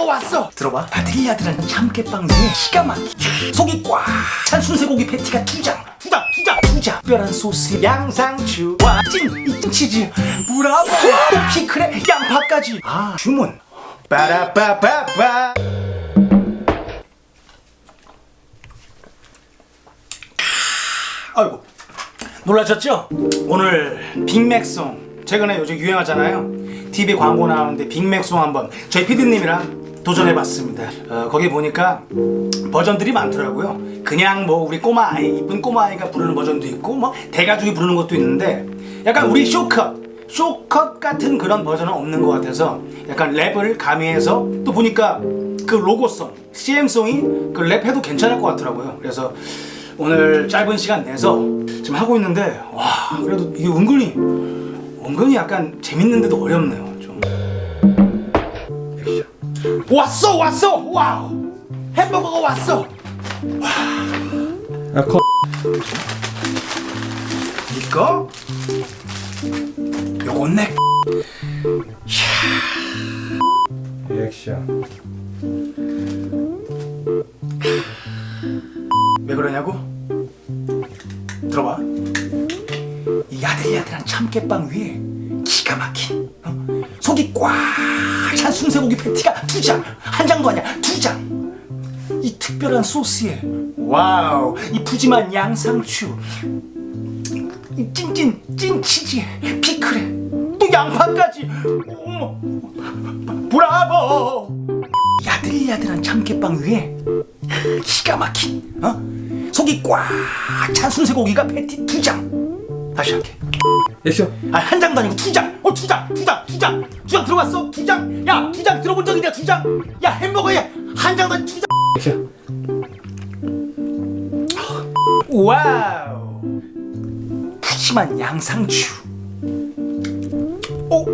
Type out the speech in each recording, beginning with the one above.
햄버거가 왔어. 들어봐. 바딜리아드라는 참깨빵 위에 기가 막히 속이 꽉 찬 순세고기 패티가 두장 두장 두장 두장. 특별한 소스 양상추와 찐 치즈 또 피클에 양파까지. 아 주문. 빠라빠빠빠. 아이고 놀라셨죠? 오늘 빅맥송. 최근에 요즘 유행하잖아요. TV 광고 나오는데 빅맥송 한번 저희 PD님이랑 도전해봤습니다. 어, 거기 보니까 버전들이 많더라고요. 그냥 뭐 우리 꼬마 아이 이쁜 꼬마 아이가 부르는 버전도 있고 뭐 대가족이 부르는 것도 있는데 약간 우리 쇼컷 쇼컷 같은 그런 버전은 없는 것 같아서 약간 랩을 가미해서 또 보니까 그 로고송 CM송이 그 랩해도 괜찮을 것 같더라고요. 그래서 오늘 짧은 시간 내서 지금 하고 있는데 와 그래도 이게 은근히 은근히 약간 재밌는데도 어렵네요. 좀 왔어 왔어 와우 햄버거가 왔어 야, 컷. 이거 요건 내 리액션. 왜 그러냐고? 들어봐. 이 야들야들한 참깨빵 위에 기가 막힌 어? 속이 꽉 찬 순세고기 패티가 두 장, 한 장도 아니야 두 장. 이 특별한 소스에 와우 이 푸짐한 양상추, 이 찐찐 찐 치즈에 피클에 또 양파까지. 어머, 브라보! 야들야들한 참깨빵 위에 기가 막힌 어? 속이 꽉 찬 순세고기가 패티 두 장. 다시 할게. 액션. 아, 한 장도 아니고 두 장. 어, 두 장, 두 장, 두 장. 두 장 들어봤어? 두 장. 야, 두 장 들어본 적 있냐? 두 장. 야, 햄버거에 한 장도 아니고 두 장. 액션. 와우. 푸짐한 양상추. 오,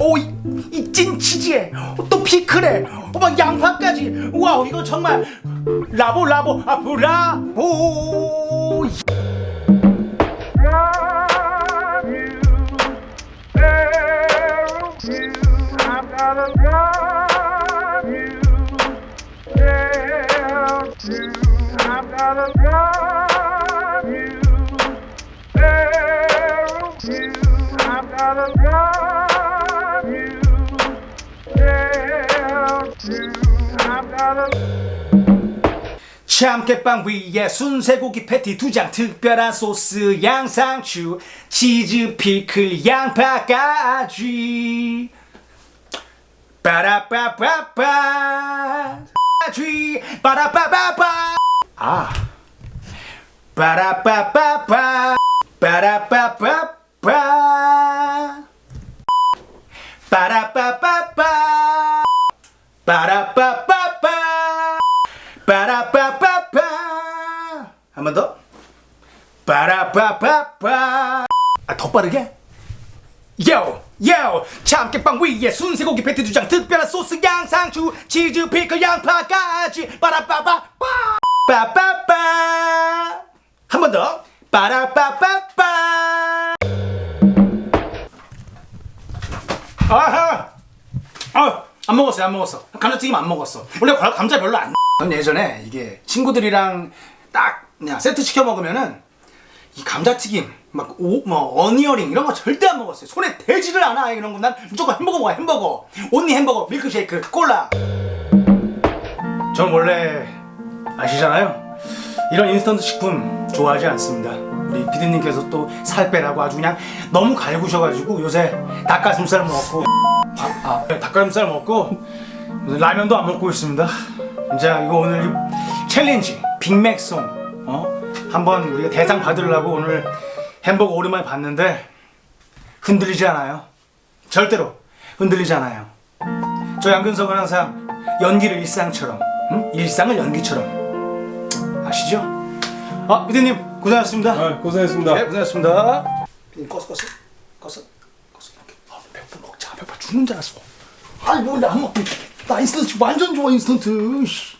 오, 이, 이 찐 치즈에 또 피클에 어, 막 양파까지. 와우, 이거 정말 라보 라보 아 브라보. 참깨빵 위에 순세고기 패티 두 장 특별한 소스 양상추 치즈 피클 양파까지 빠라빠빠빠. 쥐 빠라빠빠빠. 아. 빠라빠빠빠. 빠라빠빠빠. 빠라빠빠빠. 빠라빠빠빠. 빠라빠빠빠. 한 번 더. 빠라빠빠빠. 아, 더 빠르게 요! 요! 참깨빵 위에 순세고기 패티 두 장 특별한 소스 양상추 치즈 피클 양파까지 빠라빠빠빠 빠빠빠 한 번 더 빠라빠빠빠 아하 아, 안 먹었어요, 안 먹었어. 감자튀김 안 먹었어. 원래 과- 감자 별로 안. 전 예전에 이게 친구들이랑 딱 그냥 세트 시켜 먹으면은 이 감자튀김 막 오 뭐 어니어링 이런 거 절대 안 먹었어요. 손에 대지를 않아 이런 거. 난 무조건 햄버거 먹어 햄버거. 온니 햄버거, 밀크쉐이크, 콜라. 전 원래 아시잖아요. 이런 인스턴트 식품 좋아하지 않습니다. 우리 피디님께서 또 살 빼라고 아주 그냥 너무 갈구셔가지고 요새 닭가슴살 먹고 아, 아, 닭가슴살 먹고 라면도 안 먹고 있습니다. 자 이거 오늘 이 챌린지 빅맥송 어 한번 우리가 대상 받으려고 오늘 햄버거 오랜만에 봤는데 흔들리지 않아요. 절대로 흔들리지 않아요. 저 양근석은 항상 연기를 일상처럼 응? 일상을 연기처럼 아시죠? 아 피디님 고생하셨습니다. 아, 고생했습니다. 네, 고생하셨습니다. 피디님 껐어, 껐어, 껐어, 껐어. 이렇게. 아, 백분 먹자. 백분 죽는 줄 알았어. 아이 뭐나안 먹고. 나 인스턴트 완전 좋아 인스턴트. 씨.